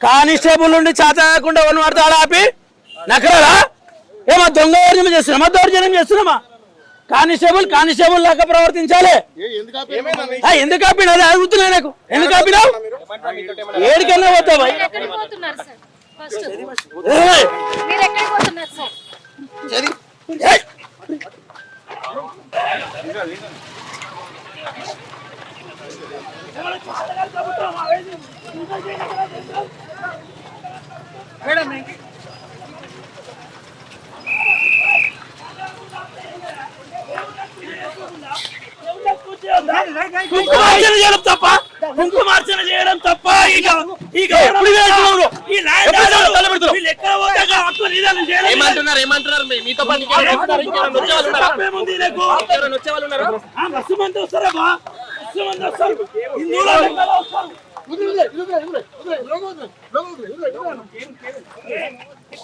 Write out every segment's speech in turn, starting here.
Constable నుండి చేత కాకుండా వన్ పడతాడు ఆపి. నకరారా ఏమో దొంగ చేస్తున్నామా? దౌర్జన్యం చేస్తున్నామా? కానిస్టేబుల్ కానిస్టేబుల్ లాగా ప్రవర్తించాలి. ఆ, ఎందుకు ఆపినా అది అడుగుతున్నా నాకు. ఎందుకు ఆపినావు? ఏడికన్నా పోతావు. మీరు ఎక్కడికి పోతున్నారు సార్ ఫస్ట్ ఏయ్, మీరు ఎక్కడికి పోతున్నారు సార్ ఏయ్. కుంకుమార్చన చేయడం తప్ప కుంకుమార్చన చేయడం తప్ప ఇక ఇక. ఏమంటున్నారు ఏమంటున్నారు మీతో పాటు? మస్తు మంది వస్తారా హిందువుల వస్తారు.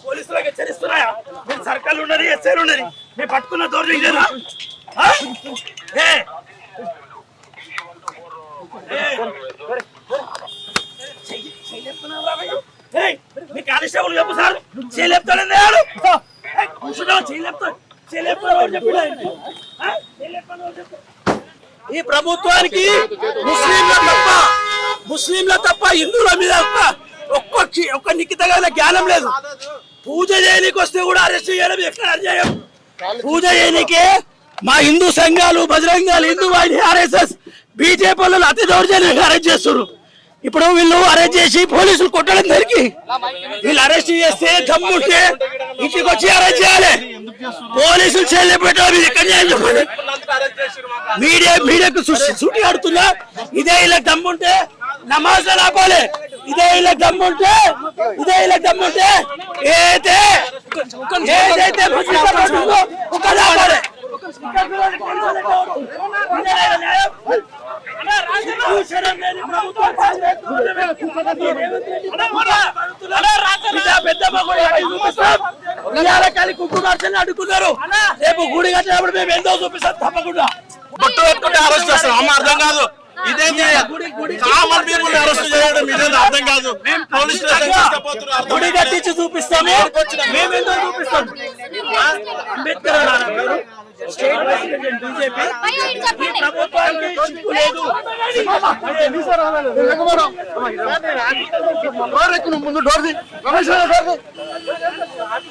పోలీసులకు హెచ్చరిస్తున్నాయా మీరు సర్కార్లు ఉన్నది ఎస్ఐలు ఉన్నది మీరు పట్టుకున్న దౌర్జన్యం లేదా మీ కానిస్టేబుల్ చెప్పు సార్ కూర్చున్నావు చేయలేపుతాడు చేయలేపుతాడు చెప్పిన ప్రభుత్వానికి ముస్లింల తప్ప ముస్లింల తప్ప హిందువుల మీద ఒక్క ఒక్క కి- ఒక్క జ్ఞానం లేదు. పూజ చేయడానికి వస్తే కూడా అరెస్ట్ చేయడం ఎక్కడ అన్యాయం? పూజ చేయనీకే మా హిందూ సంఘాలు బజరంగాలు హిందూ వాహిని ఆర్ఎస్ఎస్ బీజేపీ వాళ్ళు అతి దౌర్జన్యంగా అరెస్ట్ చేస్తున్నారు ఇప్పుడు వీళ్ళు అరెస్ట్ చేసి పోలీసులు కొట్టడం జరిగి వీళ్ళు అరెస్ట్ చేస్తే దమ్ముంటే ఇంటికి వచ్చి అరెస్ట్ చేయాలి. పోలీసులు చేయలేపెట్టాలి ఎక్కడ చేయాలి చెప్పండి? మీడియా మీడియాకు సూటి ఆడుతున్నా ఇదే ఇలా దమ్ముంటే నమాజ్ ఆపాలి ఇదే ఇలా దమ్ముంటే ఇదే ఇలా దమ్ముంటే ఏదైతే ఏదైతే ముస్లిం. ఒకటి ఆపాలి పెద్ద కుంకుమార్చని అడుగుతున్నారు. రేపు గుడి కట్టినప్పుడు మేము ఎంతో చూపిస్తాం తప్పకుండా. బొట్టు పెట్టుకుంటే అరెస్ట్ చేస్తాం అమ్మ అర్థం కాదు. ఇదేంటి కామన్ పీపుల్ అరెస్ట్ చేయడం ఇదేంటి అర్థం కాదు. పోలీస్ స్టేషన్ గుడి కట్టించి చూపిస్తాము. మేము ఎంతో చూపిస్తాం. అంబేద్కర్? State president BJP. ఇది చెప్పండి. ప్రభుత్వానికి చిక్కు లేదు. ముందు డోర్ ది రమేష్ డోర్ ది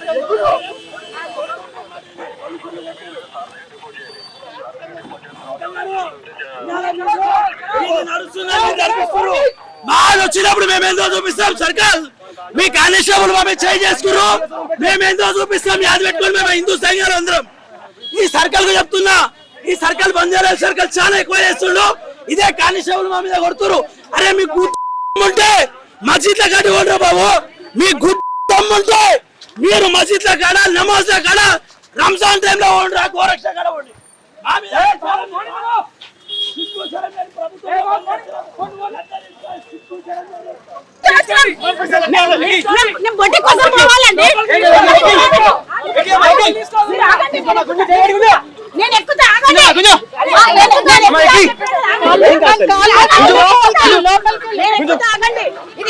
మాది వచ్చినప్పుడు మేము ఎంతో చూపిస్తాం సర్కల్? మీ కానిస్టేబుల్ బాబు చేయి చేసుకురు మేము ఎంతో చూపిస్తాం? యాద పెట్టుకుని మేము హిందూ సైన్యాలు అందరం. ఈ సర్కల్కు చెప్తున్నా ఈ సర్కల్ బంద్ చేయాలి సర్కల్ చాలా ఎక్కువ చేస్తుండ్రు. ఇదే కానిస్టేబుల్ మా మీద కొడుతురు అరే మీ ఉంటే మసీద్ల కాడి బాబు? మీ గుర్తుంటే మీరు మసీద్ల కాడ నమాజ్ల కాడ రంజాన్ టైంలో ఓడరా గోరక్ష కాడ ఓడి. నేను బొట్టి కోసం పోవాలండి. మీరు ఆగండి. నేను ఎక్కుతా ఆగండి. ఆ, ఎక్కుతా, ఎక్కుతా. నేను ఎక్కుతా, ఆగండి. ఇది